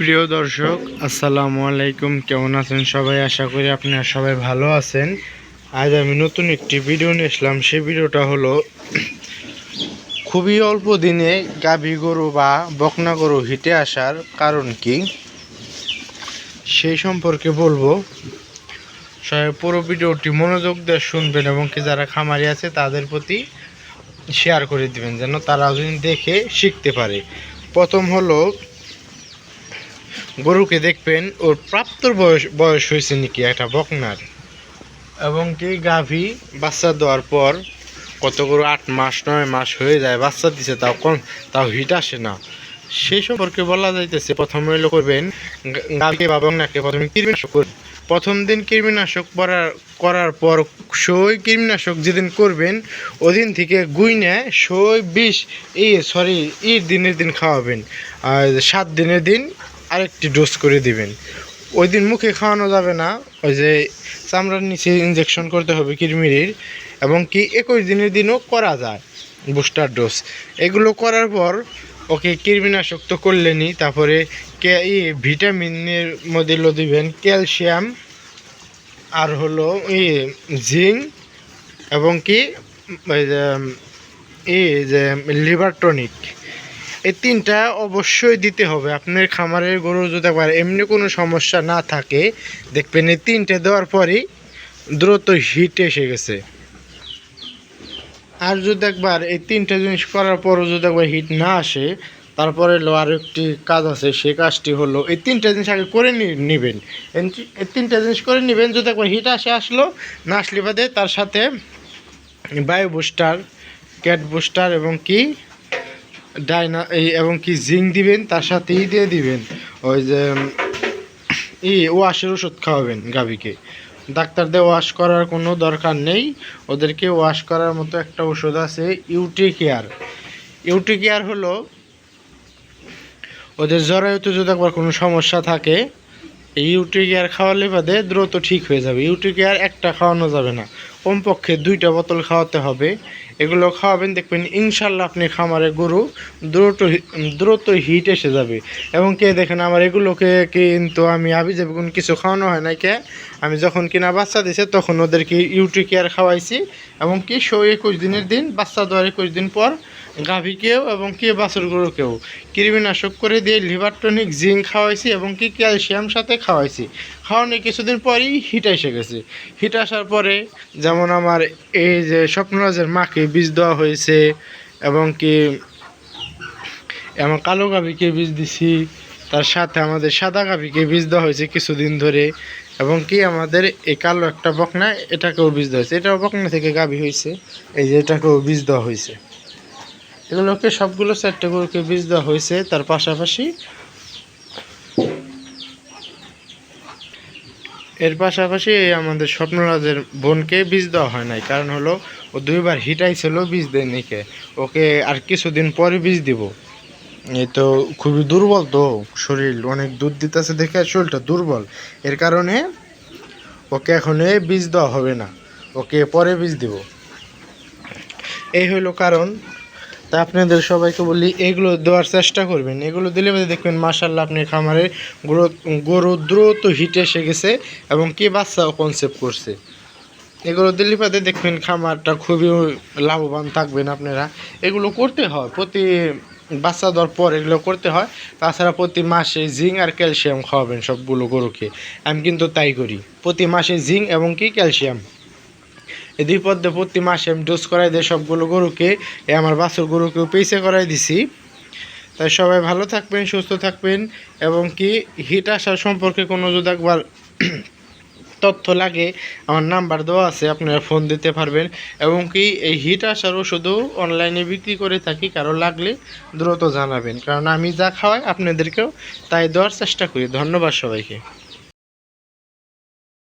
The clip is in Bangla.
প্রিয় দর্শক, আসসালামু আলাইকুম। কেমন আছেন সবাই? আশা করি আপনারা সবাই ভালো আছেন। আজ আমি নতুন একটি ভিডিও নিয়ে আসলাম। সেই ভিডিওটা হলো, খুবই অল্প দিনে গাভী গরু বা বকনা গরু হিটে আসার কারণ কি? সেই সম্পর্কে বলব। সবাই পুরো ভিডিওটি মনোযোগ দিয়ে শুনবেন এবং কি যারা খামারি আছে, তাদের প্রতি শেয়ার করে দিবেন, যেন তারা যদি দেখে শিখতে পারে। প্রথম হলো গরুকে দেখবেন, ওর প্রাপ্তর বয়স বয়স হয়েছে নাকি একটা বকনার। এবং কি গাভী বাচ্চা দেওয়ার পর কত গরু আট মাস, নয় মাস হয়ে যায়, বাচ্চা দিছে, তাও কম, তাও হিট আসে না। সেই সম্পর্কে বলা যাইতেছে, প্রথমে হলো করবেন গাভীকে বা বকনাকে প্রথমে কৃমিনাশক করবেন। প্রথম দিন কৃমিনাশক করার করার পর সই কৃমিনাশক যেদিন করবেন, ওদিন থেকে গুইনে সই বিষ, এই সরি ঈদ দিনের দিন খাওয়াবেন। আর সাত দিনের দিন আরেকটি ডোজ করে দিবেন। ওই দিন মুখে খাওয়ানো যাবে না। ওই যে চামড়ার নিচে ইনজেকশন করতে হবে কৃমির এবং কি একুশ দিনের দিনও করা যায় বুস্টার ডোজ এগুলো করার পর ওকে কৃমিনাশক তো করলেনই, তারপরে কে ই ভিটামিনের মধ্যে দিবেন ক্যালসিয়াম, আর হলো ই জিঙ্ক, এবং কি এই যে লিভার টনিক। এই তিনটা অবশ্যই দিতে হবে। আপনার খামারের গরু যদি একবার এমনি কোনো সমস্যা না থাকে, দেখবেন এই তিনটে দেওয়ার পরেই দ্রুত হিট এসে গেছে। আর যদি একবার এই তিনটা জিনিস করার পরও যদি একবার হিট না আসে, তারপরে হলো আর একটি কাজ আছে সেই কাজটি হলো এই তিনটা জিনিস আগে করে নিবেন। এই তিনটা জিনিস করে নিবেন, যদি একবার হিট আসে আসলো, না আসলে বাদে তার সাথে বায়ু বুস্টার, ক্যাট বুস্টার এবং কি ডাইনা, এই এবং কি জিঙ্ক দিবেন, তার সাথে ই দিয়ে দিবেন। ওই যে, ই, ওয়াশের ওষুধ খাওয়াবেন গাভীকে। ডাক্তারদের ওয়াশ করার কোনো দরকার নেই। ওদেরকে ওয়াশ করার মতো একটা ওষুধ আছে ইউটি কেয়ার ইউটি কেয়ার হলো ওদের জরায়ুতে যদি একবার কোনো সমস্যা থাকে এই ইউটি কেয়ার খাওয়ালে বাদে দ্রুত ঠিক হয়ে যাবে। ইউটি কেয়ার একটা খাওয়ানো যাবে না। কমপক্ষে দুইটা বোতল খাওয়াতে হবে। এগুলো খাওয়াবেন, দেখবেন ইনশাল্লাহ আপনি খামারে গরু দ্রুত দ্রুত হিট এসে যাবে। এবং কে দেখেন আমার এগুলোকে কিন্তু আমি আবি যাবে কোনো কিছু খাওয়ানো হয় না কে? আমি যখন কিনা বাচ্চা দিছে, তখন ওদেরকে ইউটি কেয়ার খাওয়াইছি। এবং কি, শো একুশ দিনের দিন, বাচ্চা দেওয়ার একুশ দিন পর গাভীকেও এবং কি বাছুরগুলোকেও। কৃমিনাশক করে দিয়ে লিভার টনিক, জিঙ্ক খাওয়াইছি এবং কি ক্যালসিয়াম সাথে খাওয়াইছি। খাওয়ানো কিছুদিন পরেই হিট এসে গেছে। হিট আসার পরে যেমন আমার এই যে স্বপ্নরাজের মাকে বীজ দেওয়া হয়েছে এবং কি আমার কালো গাভীকে বীজ দিছি, তার সাথে আমাদের সাদা গাভীকে বীজ দেওয়া হয়েছে কিছুদিন ধরে এবং কি আমাদের এই কালো একটা বকনা, এটাকেও বীজ দেওয়া হয়েছে। এটাও বকনা থেকে গাভী হয়েছে। এই যে এটাকেও বীজ দেওয়া হয়েছে। এগুলোকে সবগুলো চারটে গরুকে বীজ দেওয়া হয়েছে, তার পাশাপাশি এর পাশাপাশি আমাদের স্বপ্নরাজের বোনকে বীজ দেওয়া হয় নাই, কারণ হলো ও দুইবার হিটাইছিল বীজ দেয় নিকে ওকে আর কিছুদিন পরে বীজ দিব। এই তো খুবই দুর্বল তো, শরীর অনেক দুধ দিতেছে দেখে শরীরটা দুর্বল। এর কারণে ওকে এখন বীজ দেওয়া হবে না, ওকে পরে বীজ দিব। এই হলো কারণ তা আপনাদের সবাইকে বলি, এগুলো দেওয়ার চেষ্টা করবেন। এগুলো দিলে দেখবেন মাসাল্লাহ আপনি খামারে গরু দ্রুত হিটে এসে গেছে এবং কি বাচ্চাও কনসেপ্ট করছে। এগুলো দিলে পাতে দেখবেন খামারটা খুবই লাভবান থাকবেন আপনারা। এগুলো করতে হয়, প্রতি বাচ্চা দেওয়ার পর এগুলো করতে হয়। তাছাড়া প্রতি মাসে জিঙ্ক আর ক্যালসিয়াম খাওয়াবেন সবগুলো গরুকে। আমি কিন্তু তাই করি। প্রতি মাসে জিঙ্ক এবং কি ক্যালসিয়াম? এই দুই পদ্মে প্রতি মাসে আমি ডোজ করাই দিই সবগুলো গরুকে এ আমার বাছুর গরুকেও পেসে করাই দিছি। তাই সবাই ভালো থাকবেন, সুস্থ থাকবেন, এবং কি হিট আসার সম্পর্কে কোনো যদি একবার তথ্য লাগে, আমার নাম্বার দেওয়া আছে, আপনারা ফোন দিতে পারবেন। এবং কি এই হিট আসার ওষুধও অনলাইনে বিক্রি করে থাকি, কারও লাগলে দ্রুত জানাবেন। কারণ আমি যা খাওয়াই আপনাদেরকেও তাই দেওয়ার চেষ্টা করি। ধন্যবাদ সবাইকে।